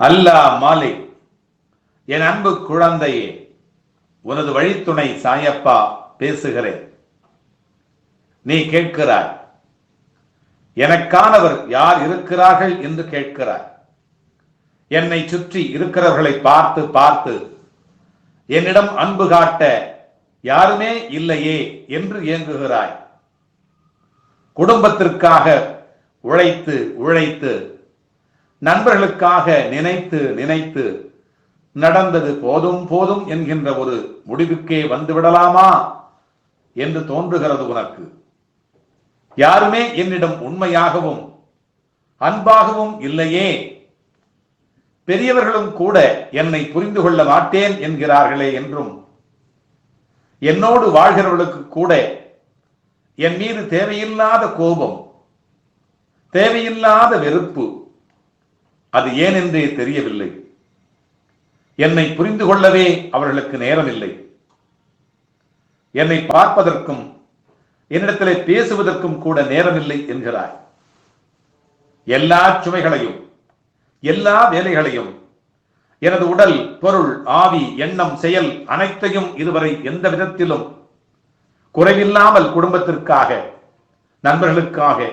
அல்லா மாலிக் என் அன்பு குழந்தையே உனது வழித்துணை சாயப்பா பேசுகிறேன். நீ கேட்கிறாய் எனக்கானவர் யார் இருக்கிறார்கள் என்று கேட்கிறாய். என்னை சுற்றி இருக்கிறவர்களை பார்த்து பார்த்து என்னிடம் அன்பு காட்ட யாருமே இல்லையே என்று ஏங்குகிறாய். குடும்பத்திற்காக உழைத்து உழைத்து நண்பர்களுக்காக நினைத்து நினைத்து நடந்தது போதும் போதும் என்கின்ற ஒரு முடிவுக்கே வந்து விடலாமா என்று தோன்றுகிறது உனக்கு. யாருமே என்னிடம் உண்மையாகவும் அன்பாகவும் இல்லையே. பெரியவர்களும் கூட என்னை புரிந்து கொள்ள மாட்டேன் என்கிறார்களே என்றும் என்னோடு வாழ்கிறவர்களுக்கு கூட என் மீது தேவையில்லாத கோபம் தேவையில்லாத வெறுப்பு அது ஏனென்றே தெரியவில்லை. என்னை புரிந்து கொள்ளவே அவர்களுக்கு நேரமில்லை. என்னை பார்ப்பதற்கும் என்னிடத்திலே பேசுவதற்கும் கூட நேரமில்லை என்கிறாய். எல்லா சுமைகளையும் எல்லா வேலைகளையும் எனது உடல் பொருள் ஆவி எண்ணம் செயல் அனைத்தையும் இதுவரை எந்த விதத்திலும் குறைவில்லாமல் குடும்பத்திற்காக நண்பர்களுக்காக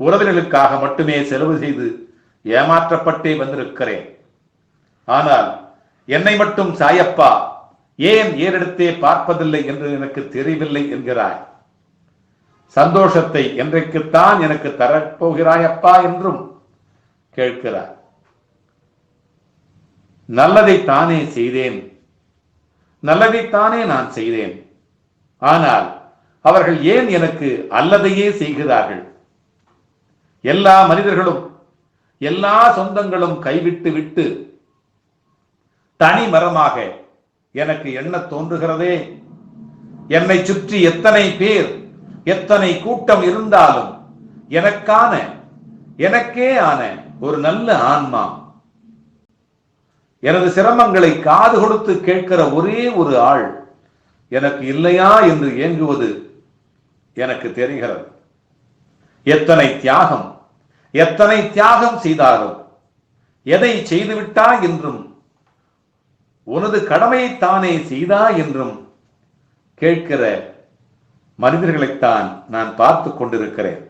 உறவினர்களுக்காக மட்டுமே செலவு செய்து ஏமாற்றப்பட்டே வந்திருக்கிறேன். ஆனால் என்னை மட்டும் சாயப்பா ஏன் ஏறெடுத்தே பார்ப்பதில்லை என்று எனக்கு தெரியவில்லை என்கிறாய். சந்தோஷத்தை என்றைக்குத்தான் எனக்கு தரப்போகிறாயப்பா என்றும் கேட்கிறார். நல்லதை தானே செய்தேன். நல்லதைத்தானே நான் செய்தேன். ஆனால் அவர்கள் ஏன் எனக்கு அல்லதையே செய்கிறார்கள்? எல்லா மனிதர்களும் எல்லா சொந்தங்களும் கைவிட்டு விட்டு தனி மரமாக எனக்கு என்ன தோன்றுகிறதே? என்னை சுற்றி எத்தனை பேர் எத்தனை கூட்டம் இருந்தாலும் எனக்கான எனக்கே ஆன ஒரு நல்ல ஆன்மா. எனது சிரமங்களை காது கொடுத்து கேட்கிற ஒரே ஒரு ஆள் எனக்கு இல்லையா என்று ஏங்குவது எனக்கு தெரிகிறது. எத்தனை தியாகம் எத்தனை தியாகம் செய்தாலும் எதை செய்துவிட்டா என்றும் உனது கடமையை தானே செய்தா என்றும் கேட்கிற மனிதர்களைத்தான் நான் பார்த்து கொண்டிருக்கிறேன்.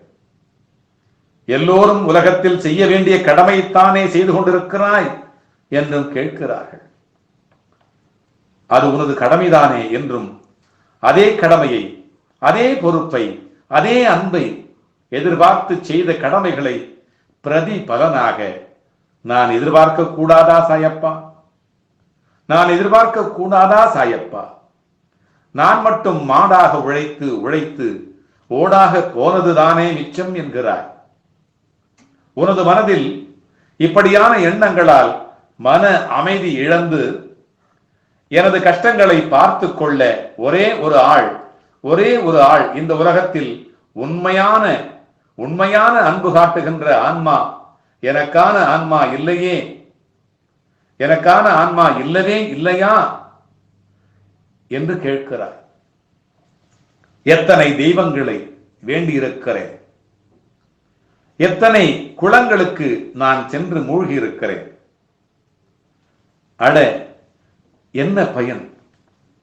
எல்லோரும் உலகத்தில் செய்ய வேண்டிய கடமைத்தானே செய்து கொண்டிருக்கிறாய் என்றும் கேட்கிறார்கள். அது உனது கடமைதானே என்றும் அதே கடமையை அதே பொறுப்பை அதே அன்பை எதிர்பார்த்து செய்த கடமைகளை பிரதி பலனாக நான் எதிர்பார்க்க கூடாதா சாயப்பா? நான் எதிர்பார்க்க கூடாதா சாயப்பா? நான் மட்டும் மாடாக உழைத்து உழைத்து ஓடாக போனதுதானே மிச்சம் என்கிறாய் உனது மனதில் இப்படியான எண்ணங்களால் மன அமைதி இழந்து எனது கஷ்டங்களை பார்த்து கொள்ள ஒரே ஒரு ஆள் ஒரே ஒரு ஆள் இந்த உலகத்தில் உண்மையான உண்மையான அன்பு காட்டுகின்ற ஆன்மா எனக்கான ஆன்மா இல்லையே? எனக்கான ஆன்மா இல்லவே இல்லையா? என்று கேட்கிறார். எத்தனை தெய்வங்களை வேண்டியிருக்கிறேன்? எத்தனை குளங்களுக்கு நான் சென்று மூழ்கி இருக்கிறேன் அட என்ன பயன்?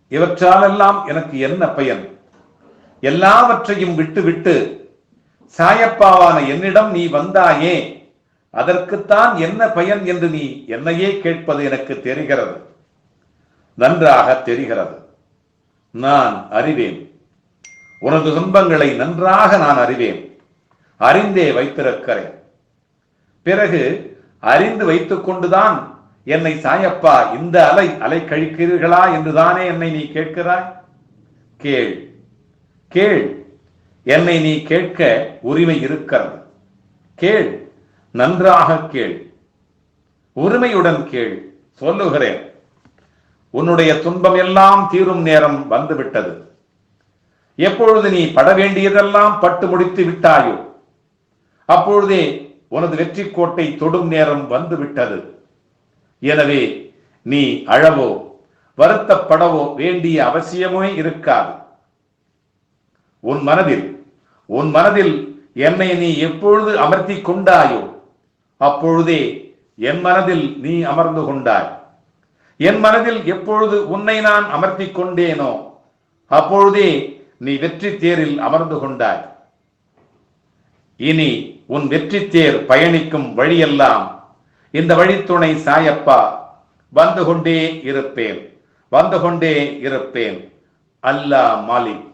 இவற்றாலெல்லாம் எனக்கு என்ன பயன்? எல்லாவற்றையும் விட்டுவிட்டு சாயப்பாவான என்னிடம் நீ வந்தாயே அதற்குத்தான் என்ன பயன் என்று நீ என்னையே கேட்பது எனக்கு தெரிகிறது. நன்றாக தெரிகிறது. நான் அறிவேன். உனது துன்பங்களை நன்றாக நான் அறிவேன். அறிந்தே வைத்திருக்கிறேன். பிறகு அறிந்து வைத்துக் கொண்டுதான் என்னை சாயப்பா இந்த அலை அலை கழிக்கிறீர்களா என்றுதானே என்னை நீ கேட்கிறாய்? கேள். கேள். என்னை நீ கேட்க உரிமை இருக்கிறது. கேள் நன்றாக கேள். உரிமையுடன் கேள் சொல்லுகிறேன். உன்னுடைய துன்பம் எல்லாம் தீரும் நேரம் வந்துவிட்டது. எப்பொழுது நீ பட வேண்டியதெல்லாம் பட்டு முடித்து விட்டாயோ அப்பொழுதே உனது வெற்றி கோட்டை தொடும் நேரம் வந்து விட்டது எனவே நீ அழவோ வருத்தப்படவோ வேண்டிய அவசியமே இருக்காது. உன் மனதில் உன் மனதில் என்னை நீ எப்பொழுது அமர்த்தி கொண்டாயோ அப்பொழுதே என் மனதில் நீ அமர்ந்து கொண்டாய். என் மனதில் எப்பொழுது உன்னை நான் அமர்த்தி கொண்டேனோ அப்பொழுதே நீ வெற்றி தேரில் அமர்ந்து கொண்டாய். இனி உன் வெற்றி தேர் பயணிக்கும் வழியெல்லாம் இந்த வழித்துணை சாயப்பா வந்து கொண்டே இருப்பேன் வந்து கொண்டே இருப்பேன். அல்லாஹ் மாலிக்.